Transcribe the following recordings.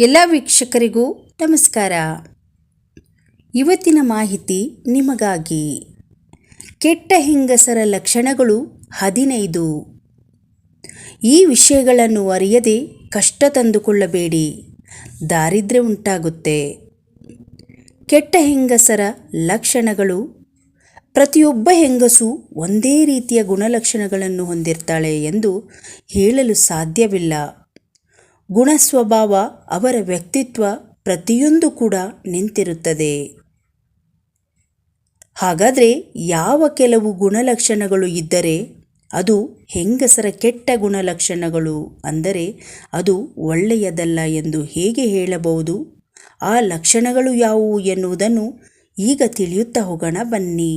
ಎಲ್ಲ ವೀಕ್ಷಕರಿಗೂ ನಮಸ್ಕಾರ. ಇವತ್ತಿನ ಮಾಹಿತಿ ನಿಮಗಾಗಿ. ಕೆಟ್ಟ ಹೆಂಗಸರ ಲಕ್ಷಣಗಳು ಹದಿನೈದು. ಈ ವಿಷಯಗಳನ್ನು ಅರಿಯದೆ ಕಷ್ಟ ತಂದುಕೊಳ್ಳಬೇಡಿ. ದಾರಿದ್ರ್ಯ ಉಂಟಾಗುತ್ತೆ. ಕೆಟ್ಟ ಹೆಂಗಸರ ಲಕ್ಷಣಗಳು, ಪ್ರತಿಯೊಬ್ಬ ಹೆಂಗಸು ಒಂದೇ ರೀತಿಯ ಗುಣಲಕ್ಷಣಗಳನ್ನು ಹೊಂದಿರ್ತಾಳೆ ಎಂದು ಹೇಳಲು ಸಾಧ್ಯವಿಲ್ಲ. ಗುಣ ಸ್ವಭಾವ ಅವರ ವ್ಯಕ್ತಿತ್ವ ಪ್ರತಿಯೊಂದು ಕೂಡ ನಿಂತಿರುತ್ತದೆ. ಹಾಗಾದರೆ ಯಾವ ಕೆಲವು ಗುಣಲಕ್ಷಣಗಳು ಇದ್ದರೆ ಅದು ಹೆಂಗಸರ ಕೆಟ್ಟ ಗುಣಲಕ್ಷಣಗಳು ಅಂದರೆ ಅದು ಒಳ್ಳೆಯದಲ್ಲ ಎಂದು ಹೇಗೆ ಹೇಳಬಹುದು? ಆ ಲಕ್ಷಣಗಳು ಯಾವುವು ಎನ್ನುವುದನ್ನು ಈಗ ತಿಳಿಯುತ್ತಾ ಹೋಗೋಣ ಬನ್ನಿ.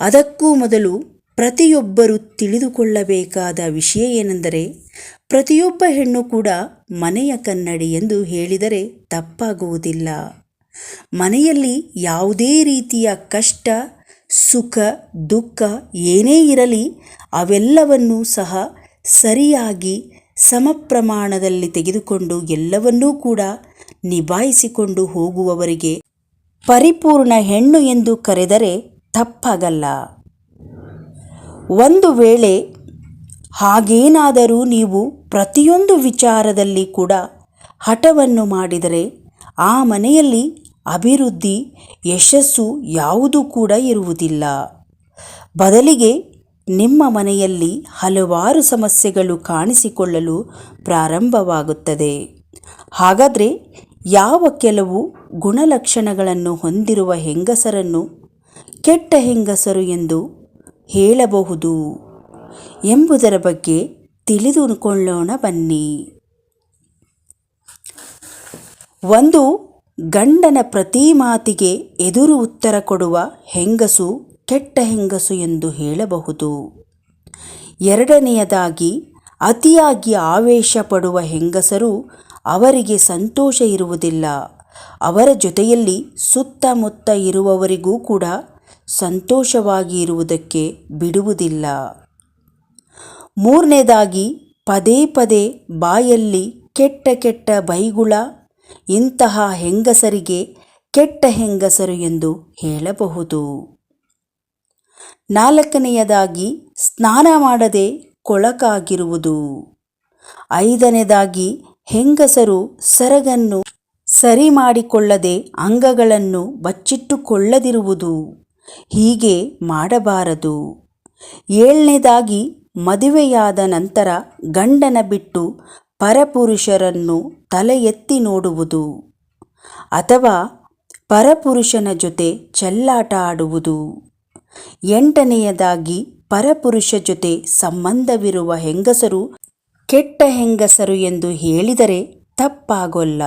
ಅದಕ್ಕೂ ಮೊದಲು ಪ್ರತಿಯೊಬ್ಬರು ತಿಳಿದುಕೊಳ್ಳಬೇಕಾದ ವಿಷಯ ಏನೆಂದರೆ, ಪ್ರತಿಯೊಬ್ಬ ಹೆಣ್ಣು ಕೂಡ ಮನೆಯ ಕನ್ನಡಿ ಎಂದು ಹೇಳಿದರೆ ತಪ್ಪಾಗುವುದಿಲ್ಲ. ಮನೆಯಲ್ಲಿ ಯಾವುದೇ ರೀತಿಯ ಕಷ್ಟ, ಸುಖ, ದುಃಖ ಏನೇ ಇರಲಿ, ಅವೆಲ್ಲವನ್ನೂ ಸಹ ಸರಿಯಾಗಿ ಸಮ ಪ್ರಮಾಣದಲ್ಲಿ ತೆಗೆದುಕೊಂಡು ಎಲ್ಲವನ್ನೂ ಕೂಡ ನಿಭಾಯಿಸಿಕೊಂಡು ಹೋಗುವವರಿಗೆ ಪರಿಪೂರ್ಣ ಹೆಣ್ಣು ಎಂದು ಕರೆದರೆ ತಪ್ಪಾಗಲ್ಲ. ಒಂದು ವೇಳೆ ಹಾಗೇನಾದರೂ ನೀವು ಪ್ರತಿಯೊಂದು ವಿಚಾರದಲ್ಲಿ ಕೂಡ ಹಠವನ್ನು ಮಾಡಿದರೆ ಆ ಮನೆಯಲ್ಲಿ ಅಭಿವೃದ್ಧಿ, ಯಶಸ್ಸು ಯಾವುದೂ ಕೂಡ ಇರುವುದಿಲ್ಲ. ಬದಲಿಗೆ ನಿಮ್ಮ ಮನೆಯಲ್ಲಿ ಹಲವಾರು ಸಮಸ್ಯೆಗಳು ಕಾಣಿಸಿಕೊಳ್ಳಲು ಪ್ರಾರಂಭವಾಗುತ್ತದೆ. ಹಾಗಾದರೆ ಯಾವ ಕೆಲವು ಗುಣಲಕ್ಷಣಗಳನ್ನು ಹೊಂದಿರುವ ಹೆಂಗಸರನ್ನು, ಕೆಟ್ಟ ಹೆಂಗಸರು ಎಂದು ಹೇಳಬಹುದು ಎಂಬುದರ ಬಗ್ಗೆ ತಿಳಿದುಕೊಳ್ಳೋಣ ಬನ್ನಿ. ಒಂದು ಗಂಡನ ಪ್ರತಿ ಮಾತಿಗೆ ಎದುರು ಉತ್ತರ ಕೊಡುವ ಹೆಂಗಸು ಕೆಟ್ಟ ಹೆಂಗಸು ಎಂದು ಹೇಳಬಹುದು. ಎರಡನೆಯದಾಗಿ, ಅತಿಯಾಗಿ ಆವೇಶ ಪಡುವ ಹೆಂಗಸರು ಅವರಿಗೆ ಸಂತೋಷ ಇರುವುದಿಲ್ಲ. ಅವರ ಜೊತೆಯಲ್ಲಿ ಸುತ್ತಮುತ್ತ ಇರುವವರಿಗೂ ಕೂಡ ಸಂತೋಷವಾಗಿ ಇರುವುದಕ್ಕೆ ಬಿಡುವುದಿಲ್ಲ. ಮೂರನೇದಾಗಿ, ಪದೇ ಪದೇ ಬಾಯಲ್ಲಿ ಕೆಟ್ಟ ಕೆಟ್ಟ ಬೈಗುಳ, ಇಂತಹ ಹೆಂಗಸರಿಗೆ ಕೆಟ್ಟ ಹೆಂಗಸರು ಎಂದು ಹೇಳಬಹುದು. ನಾಲ್ಕನೆಯದಾಗಿ, ಸ್ನಾನ ಮಾಡದೆ ಕೊಳಕಾಗಿರುವುದು. ಐದನೇದಾಗಿ, ಹೆಂಗಸರು ಸರಗನ್ನು ಸರಿ ಮಾಡಿಕೊಳ್ಳದೆ ಅಂಗಗಳನ್ನು ಬಚ್ಚಿಟ್ಟುಕೊಳ್ಳದಿರುವುದು. ಹೀಗೆ ಮಾಡಬಾರದು. ಏಳನೇದಾಗಿ ಮದುವೆಯಾದ ನಂತರ ಗಂಡನ ಬಿಟ್ಟು ಪರಪುರುಷರನ್ನು ತಲೆ ಎತ್ತಿ ನೋಡುವುದು ಅಥವಾ ಪರಪುರುಷನ ಜೊತೆ ಚೆಲ್ಲಾಟ ಆಡುವುದು. ಎಂಟನೆಯದಾಗಿ ಪರಪುರುಷ ಜೊತೆ ಸಂಬಂಧವಿರುವ ಹೆಂಗಸರು ಕೆಟ್ಟ ಹೆಂಗಸರು ಎಂದು ಹೇಳಿದರೆ ತಪ್ಪಾಗೊಲ್ಲ.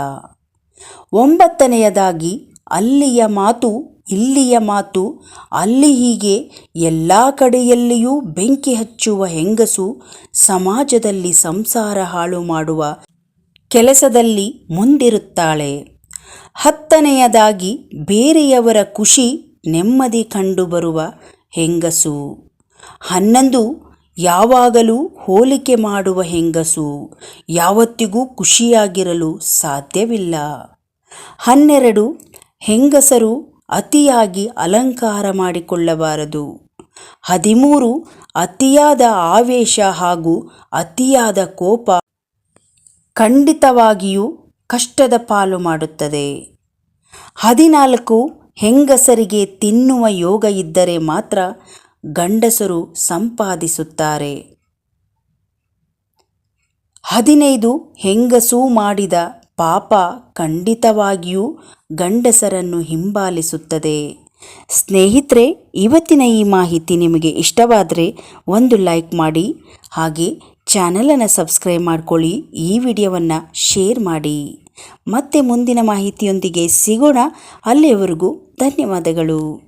ಒಂಬತ್ತನೆಯದಾಗಿ ಅಲ್ಲಿಯ ಮಾತು ಇಲ್ಲಿಯ ಮಾತು ಅಲ್ಲಿ ಹೀಗೆ ಎಲ್ಲ ಕಡೆಯಲ್ಲಿಯೂ ಬೆಂಕಿ ಹಚ್ಚುವ ಹೆಂಗಸು ಸಮಾಜದಲ್ಲಿ ಸಂಸಾರ ಹಾಳು ಮಾಡುವ ಕೆಲಸದಲ್ಲಿ ಮುಂದಿರುತ್ತಾಳೆ. ಹತ್ತನೆಯದಾಗಿ ಬೇರೆಯವರ ಖುಷಿ ನೆಮ್ಮದಿ ಕಂಡುಬರುವ ಹೆಂಗಸು. ಹನ್ನೊಂದು, ಯಾವಾಗಲೂ ಹೋಲಿಕೆ ಮಾಡುವ ಹೆಂಗಸು ಯಾವತ್ತಿಗೂ ಖುಷಿಯಾಗಿರಲು ಸಾಧ್ಯವಿಲ್ಲ. ಹನ್ನೆರಡು, ಹೆಂಗಸರು ಅತಿಯಾಗಿ ಅಲಂಕಾರ ಮಾಡಿಕೊಳ್ಳಬಾರದು. ಹದಿಮೂರು, ಅತಿಯಾದ ಆವೇಶ ಹಾಗೂ ಅತಿಯಾದ ಕೋಪ ಖಂಡಿತವಾಗಿಯೂ ಕಷ್ಟದ ಪಾಲು ಮಾಡುತ್ತದೆ. ಹದಿನಾಲ್ಕು, ಹೆಂಗಸರಿಗೆ ತಿನ್ನುವ ಯೋಗ ಇದ್ದರೆ ಮಾತ್ರ ಗಂಡಸರು ಸಂಪಾದಿಸುತ್ತಾರೆ. ಹದಿನೈದು, ಹೆಂಗಸು ಮಾಡಿದ ಪಾಪ ಖಂಡಿತವಾಗಿಯೂ ಗಂಡಸರನ್ನು ಹಿಂಬಾಲಿಸುತ್ತದೆ. ಸ್ನೇಹಿತರೆ, ಇವತ್ತಿನ ಈ ಮಾಹಿತಿ ನಿಮಗೆ ಇಷ್ಟವಾದರೆ ಒಂದು ಲೈಕ್ ಮಾಡಿ, ಹಾಗೆ ಚಾನಲನ್ನು ಸಬ್ಸ್ಕ್ರೈಬ್ ಮಾಡ್ಕೊಳ್ಳಿ, ಈ ವಿಡಿಯೋವನ್ನು ಶೇರ್ ಮಾಡಿ. ಮತ್ತೆ ಮುಂದಿನ ಮಾಹಿತಿಯೊಂದಿಗೆ ಸಿಗೋಣ. ಅಲ್ಲಿಯವರೆಗೂ ಧನ್ಯವಾದಗಳು.